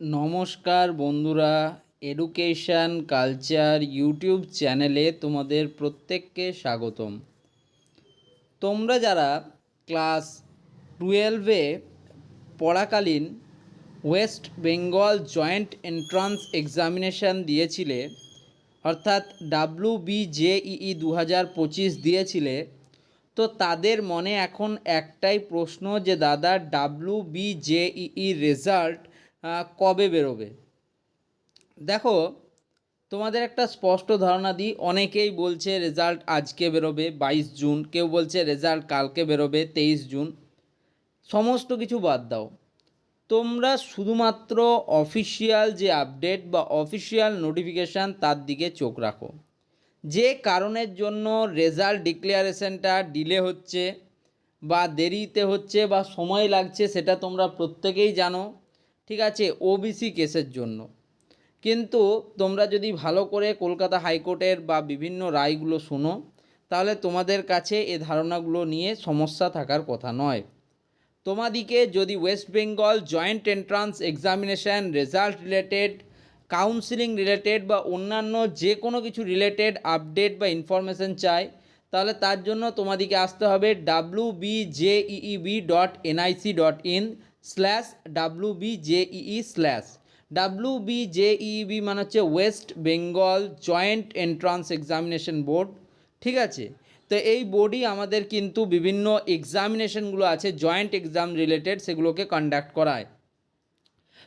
নমস্কার বন্ধুরা education culture YouTube চ্যানেলে তোমাদের প্রত্যেককে স্বাগতম। তোমরা যারা ক্লাস টুয়েলভে পড়াকালীন West Bengal joint entrance examination দিয়েছিলে, অর্থাৎ ডাব্লু বি জেইই দু হাজার পঁচিশ দিয়েছিলে, তো তাদের মনে এখন একটাই প্রশ্ন যে, দাদা ডাব্লু বি জেইই রেজাল্ট কবে বেরোবে? দেখো, তোমাদের একটা স্পষ্ট ধারণা দিই। অনেকেই বলছে রেজাল্ট আজকে বেরোবে, বাইশ জুন। কেউ বলছে রেজাল্ট কালকে বেরোবে, তেইশ জুন। সমস্ত কিছু বাদ দাও। তোমরা শুধুমাত্র অফিসিয়াল যে আপডেট বা অফিসিয়াল নোটিফিকেশান তার দিকে চোখ রাখো। যে কারণের জন্য রেজাল্ট ডিক্লারেশনটা ডিলে হচ্ছে বা দেরিতে হচ্ছে বা সময় লাগছে, সেটা তোমরা প্রত্যেকেই জানো। ঠিক আছে ওবিসি কেসের জন্য। কিন্তু তোমরা যদি ভালো করে কলকাতা হাইকোর্টের বা বিভিন্ন রায়গুলো শোনো, তাহলে তোমাদের কাছে এ ধারণাগুলো নিয়ে সমস্যা থাকার কথা নয়। তোমাদিকে যদি West Bengal joint entrance examination result related counselling related বা অন্যান্য যে কোনো কিছু রিলেটেড আপডেট বা ইনফরমেশন চাই তাহলে তার জন্য তোমাদিকে আসতে হবে W B J E E dot N I C dot in slash W B J E E slash. W B J E B মানে হচ্ছে West Bengal joint entrance examination board, ঠিক আছে? তো এই বোর্ডই আমাদের কিন্তু বিভিন্ন এক্সামিনেশনগুলো আছে, জয়েন্ট এক্সাম রিলেটেড, সেগুলোকে কন্ডাক্ট করায়।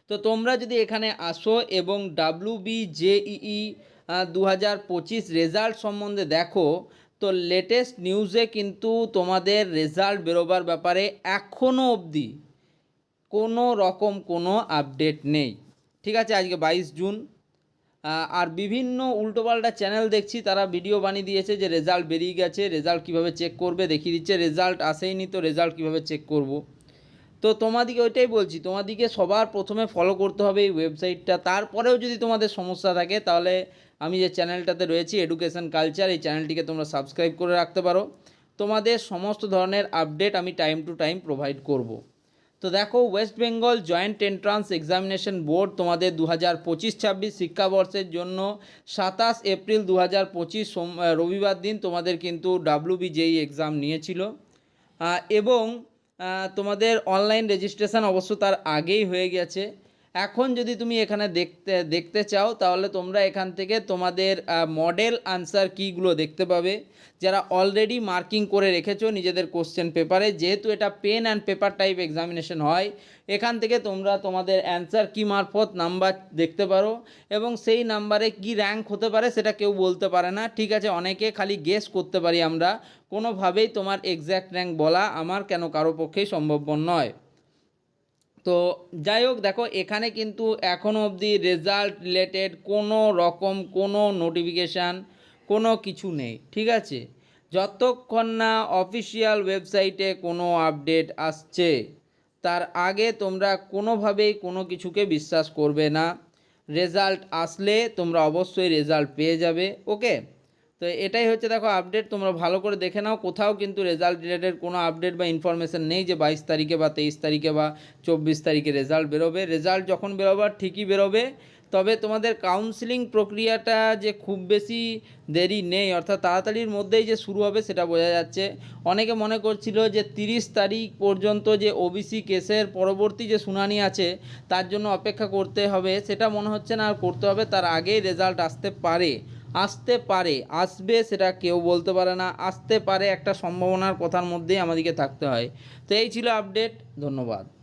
তো তোমরা যদি এখানে আসো এবং ডাব্লু বি জেইই দু হাজার পঁচিশ রেজাল্ট সম্বন্ধে দেখো, তো লেটেস্ট নিউজে কিন্তু তোমাদের রেজাল্ট বেরোবার ব্যাপারে এখনও অবধি কোনো রকম কোনো আপডেট নেই। ঠিক আছে, আজকে বাইশ জুন। আর বিভিন্ন উল্টোপাল্টা চ্যানেল দেখছি, তারা ভিডিও বানিয়ে দিয়েছে যে রেজাল্ট বেরিয়ে গেছে, রেজাল্ট কীভাবে চেক করবে দেখিয়ে দিচ্ছে, রেজাল্ট আসেইনি তো রেজাল্ট কীভাবে চেক করব। তো তোমাদিকে ওইটাই বলছি, তোমাদিকে সবার প্রথমে ফলো করতে হবে এই ওয়েবসাইটটা তারপরেও যদি তোমাদের সমস্যা থাকে, তাহলে আমি যে চ্যানেলটাতে রয়েছি এডুকেশন কালচার এই চ্যানেলটিকে তোমরা সাবস্ক্রাইব করে রাখতে পারো। তোমাদের সমস্ত ধরনের আপডেট আমি টাইম টু টাইম প্রোভাইড করব। তো দেখো West Bengal joint entrance examination board তোমাদের দু হাজার পঁচিশ ছাব্বিশ শিক্ষাবর্ষের জন্য সাতাশ এপ্রিল দু হাজার পঁচিশ সোম রবিবার দিন তোমাদের কিন্তু ডাব্লিউবিজেই এক্সাম নিয়েছিল। এবং তোমাদের অনলাইন রেজিস্ট্রেশন অবশ্য তার আগেই হয়ে গেছে। এখন যদি তুমি এখানে দেখতে দেখতে চাও, তাহলে তোমরা এখান থেকে তোমাদের মডেল আনসার কীগুলো দেখতে পাবে। যারা অলরেডি মার্কিং করে রেখেছো নিজেদের কোশ্চেন পেপারে যেহেতু এটা pen and paper type examination হয়, এখান থেকে তোমরা তোমাদের অ্যান্সার কি মারফত নাম্বার দেখতে পারো এবং সেই নাম্বারে কি র্যাঙ্ক হতে পারে সেটা কেউ বলতে পারে না। ঠিক আছে, অনেকে খালি গেস করতে পারি আমরা। কোনোভাবেই তোমার এক্স্যাক্ট র্যাঙ্ক বলা আমার কেন কারও পক্ষেই সম্ভবপর নয়। তো যাই হোক, দেখো, এখানে কিন্তু এখনও অবধি রেজাল্ট রিলেটেড কোনো রকম কোনো নোটিফিকেশান কোনো কিছু নেই, ঠিক আছে? যতক্ষণ না অফিসিয়াল ওয়েবসাইটে কোনো আপডেট আসছে, তার আগে তোমরা কোনোভাবেই কোনো কিছুকে বিশ্বাস করবে না। রেজাল্ট আসলে তোমরা অবশ্যই রেজাল্ট পেয়ে যাবে ওকে তো এটাই হচ্ছে দেখো আপডেট তোমরা ভালো করে দেখে নাও, কোথাও কিন্তু রেজাল্ট রিলেটেড কোনো আপডেট বা ইনফরমেশন নেই যে বাইশ তারিখে বা তেইশ তারিখে বা চব্বিশ তারিখে রেজাল্ট বেরোবে। রেজাল্ট যখন বেরোবার ঠিকই বেরোবে, তবে তোমাদের কাউন্সিলিং প্রক্রিয়াটা যে খুব বেশি দেরি নেই, অর্থাৎ তাড়াতাড়ির মধ্যেই যে শুরু হবে সেটা বোঝা যাচ্ছে। অনেকে মনে করছিল যে তিরিশ তারিখ পর্যন্ত যে ওবিসি কেসের পরবর্তী যে শুনানি আছে, তার জন্য অপেক্ষা করতে হবে, সেটা মনে হচ্ছে না আর করতে হবে, তার আগেই রেজাল্ট আসতে পারে। আসতে পারে, আসবে সেটা কেউ বলতে পারে না। আসতে পারে একটা সম্ভাবনার কথার মধ্যেই আমাদেরকে থাকতে হয়। তো এই ছিল আপডেট ধন্যবাদ।